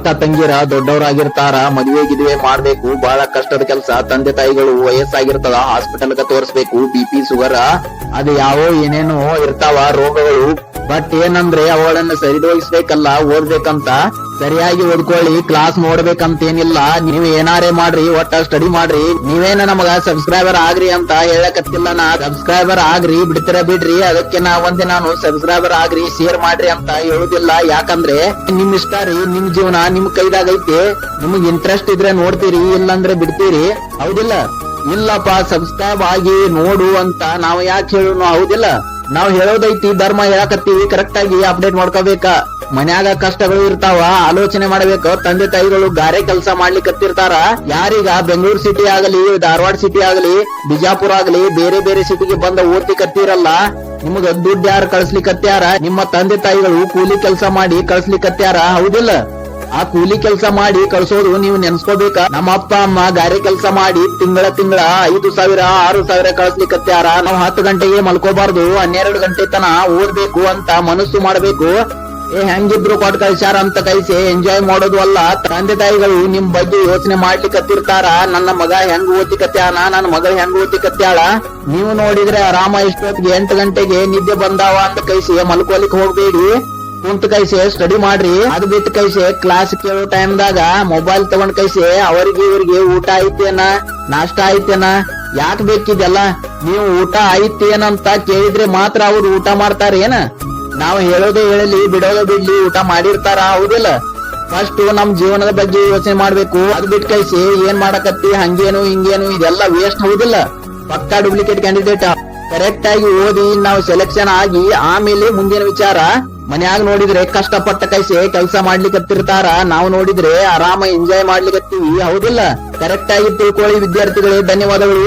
ಅಕ್ಕ ತಂಗಿರ ದೊಡ್ಡವರಾಗಿರ್ತಾರ, ಮದುವೆ ಗಿದುವೆ ಮಾಡ್ಬೇಕು ಬಹಳ ಕಷ್ಟದ ಕೆಲಸ, ತಂದೆ ತಾಯಿಗಳು ವಯಸ್ಸಾಗಿರ್ತದ ಹಾಸ್ಪಿಟಲ್ ತೋರಿಸ್ಬೇಕು ಬಿ ಪಿ ಶುಗರ್ ಅದು ಯಾವೋ ಏನೇನೋ ಇರ್ತಾವ ರೋಗಗಳು ಬಟ್ ಏನಂದ್ರೆ ಅವುಗಳನ್ನ ಸರಿದೋಗಿಸ್ಬೇಕಲ್ಲ ಓದ್ಬೇಕಂತ ಸರಿಯಾಗಿ ಓದ್ಕೊಳ್ಳಿ ಕ್ಲಾಸ್ ನೋಡ್ಬೇಕಂತ ಏನಿಲ್ಲ ನೀವ್ ಏನಾರೇ ಮಾಡ್ರಿ, ಒಟ್ಟ ಸ್ಟಡಿ ಮಾಡ್ರಿ, ನೀವೇನ ನಮಗ ಸಬ್ಸ್ಕ್ರೈಬರ್ ಆಗ್ರಿ ಅಂತ ಹೇಳಕತ್ತಿಲ್ಲ ನಾ. ಸಬ್ಸ್ಕ್ರೈಬರ್ ಆಗ್ರಿ, ಬಿಡ್ತಿರ ಬಿಡ್ರಿ, ಅದಕ್ಕೆ ನಾ ಒಂದೇ ನಾನು ಸಬ್ಸ್ಕ್ರೈಬರ್ ಆಗ್ರಿ ಶೇರ್ ಮಾಡ್ರಿ ಅಂತ ಹೇಳುದಿಲ್ಲ. ಯಾಕಂದ್ರೆ ನಿಮ್ ಇಷ್ಟ ರೀ, ನಿಮ್ ಜೀವನ ನಿಮ್ ಕೈದಾಗ ಐತಿ. ನಿಮಗ್ ಇಂಟ್ರೆಸ್ಟ್ ಇದ್ರೆ ನೋಡ್ತೀರಿ, ಇಲ್ಲಾಂದ್ರೆ ಬಿಡ್ತೀರಿ. ಹೌದಿಲ್ಲ? ಇಲ್ಲಪ್ಪ ಸಬ್ಸ್ಕ್ರೈಬ್ ಆಗಿ ನೋಡು ಅಂತ ನಾವು ಯಾಕೆ ಹೇಳೋನು? ಹೌದಿಲ್ಲ? ನಾವ್ ಹೇಳೋದೈತಿ, ಧರ್ಮ ಹೇಳಕತ್ತೀವಿ ಕರೆಕ್ಟ್ ಆಗಿ ಅಪ್ಡೇಟ್ ಮಾಡ್ಕೋಬೇಕ. ಮನ್ಯಾಗ ಕಷ್ಟಗಳು ಇರ್ತಾವ, ಆಲೋಚನೆ ಮಾಡಬೇಕು, ತಂದೆ ತಾಯಿಗಳು ಗಾರೆ ಕೆಲಸ ಮಾಡ್ಲಿಕ್ಕತ್ತಿರ್ತಾರ ಯಾರೀಗ ಬೆಂಗಳೂರು ಸಿಟಿ ಆಗಲಿ, ಧಾರವಾಡ ಸಿಟಿ ಆಗಲಿ, ಬಿಜಾಪುರ ಆಗಲಿ, ಬೇರೆ ಬೇರೆ ಸಿಟಿಗೆ ಬಂದ ಓದ್ಲಿಕ್ಕತ್ತೀರಲ್ಲ ನಿಮಗ ದುಡ್ಡು ಯಾರು ಕಳ್ಸ್ಲಿಕ್ಕತ್ಯಾರ ನಿಮ್ಮ ತಂದೆ ತಾಯಿಗಳು ಕೂಲಿ ಕೆಲಸ ಮಾಡಿ ಕಳ್ಸ್ಲಿಕ್ಕತ್ಯಾರ ಹೌದಿಲ್ಲ? ಆ ಕೂಲಿ ಕೆಲಸ ಮಾಡಿ ಕಳ್ಸೋದು ನೀವು ನೆನ್ಸ್ಕೋಬೇಕ. ನಮ್ಮ ಅಪ್ಪ, ಅಮ್ಮ ಗಾರೆ ಕೆಲಸ ಮಾಡಿ ತಿಂಗಳ ತಿಂಗಳ ಐದು ಸಾವಿರ, ಆರು ಸಾವಿರ ಕಳಿಸ್ಲಿಕ್ಕತ್ಯಾರ ನಾವು ಹತ್ತು ಗಂಟೆಗೆ ಮಲ್ಕೋಬಾರ್ದು, ಹನ್ನೆರಡು ಗಂಟೆ ತನ ಓದ್ಬೇಕು ಅಂತ ಮನಸ್ಸು ಮಾಡ್ಬೇಕು. ಏ, ಹೆಂಗಿದ್ರು ಕೊಟ್ ಕಳ್ಸ್ಯಾರ ಅಂತ ಕೈಸಿ ಎಂಜಾಯ್ ಮಾಡೋದು ಅಲ್ಲ. ತಂದೆ ತಾಯಿಗಳು ನಿಮ್ ಬಗ್ಗೆ ಯೋಚನೆ ಮಾಡ್ಲಿಕ್ಕತ್ತಿರ್ತಾರ ನನ್ನ ಮಗ ಹೆಂಗ್ ಓದ್ಲಿಕತ್ಯಾನ, ನನ್ನ ಮಗ ಹೆಂಗ್ ಓದ್ಲಿಕತ್ಯಾಳ? ನೀವು ನೋಡಿದ್ರೆ ಆರಾಮ ಇಷ್ಟೊತ್ತಿಗೆ ಎಂಟು ಗಂಟೆಗೆ ನಿದ್ದೆ ಬಂದಾವ ಅಂತ ಕೈಸಿ ಮಲ್ಕೋಲಿಕ್ ಹೋಗ್ಬೇಡಿ. ಕುಂತ ಕೈಸೆ ಸ್ಟಡಿ ಮಾಡ್ರಿ. ಅದ್ ಬಿಟ್ಟು ಕೈಸೆ ಕ್ಲಾಸ್ ಕೇಳೋ ಟೈಮ್ದಾಗ ಮೊಬೈಲ್ ತಗೊಂಡ್ ಕೈಸೆ, ಅವರಿಗೆ ಇವ್ರಿಗೆ ಊಟ ಐತೇನ, ನಾಷ್ಟ ಐತೇನ, ಯಾಕ ಬೇಕಿದೆಲ್ಲ? ನೀವು ಊಟ ಐತೇನಂತ ಕೇಳಿದ್ರೆ ಮಾತ್ರ ಅವ್ರು ಊಟ ಮಾಡ್ತಾರ ಏನ? ನಾವು ಹೇಳೋದೇ ಹೇಳಲಿ, ಬಿಡೋದೇ ಬಿಡ್ಲಿ, ಊಟ ಮಾಡಿರ್ತಾರ ಹೌದಿಲ್ಲ? ಫಸ್ಟ್ ನಮ್ ಜೀವನದ ಬಗ್ಗೆ ಯೋಚನೆ ಮಾಡ್ಬೇಕು. ಅದ್ ಬಿಟ್ ಕೈಸಿ, ಏನ್ ಮಾಡಕತ್ತಿ, ಹಂಗೇನು, ಹಿಂಗೇನು, ಇದೆಲ್ಲ ವೇಸ್ಟ್ ಹೌದಿಲ್ಲ? ಪಕ್ಕಾ ಡೂಪ್ಲಿಕೇಟ್ ಕ್ಯಾಂಡಿಡೇಟ್ ಕರೆಕ್ಟ್ ಆಗಿ ಓದಿ ನಾವು ಸೆಲೆಕ್ಷನ್ ಆಗಿ ಆಮೇಲೆ ಮುಂದಿನ ವಿಚಾರ. ಮನ್ಯಾಗ ನೋಡಿದ್ರೆ ಕಷ್ಟಪಟ್ಟ ಕೈಸೆ ಕೆಲಸ ಮಾಡ್ಲಿಕ್ಕತ್ತಿರ್ತಾರ ನಾವು ನೋಡಿದ್ರೆ ಆರಾಮ ಎಂಜಾಯ್ ಮಾಡ್ಲಿಕ್ಕತ್ತೀವಿ ಹೌದಿಲ್ಲ? ಕರೆಕ್ಟ್ ಆಗಿ ತಿಳ್ಕೊಳ್ಳಿ, ವಿದ್ಯಾರ್ಥಿಗಳೇ. ಧನ್ಯವಾದಗಳು.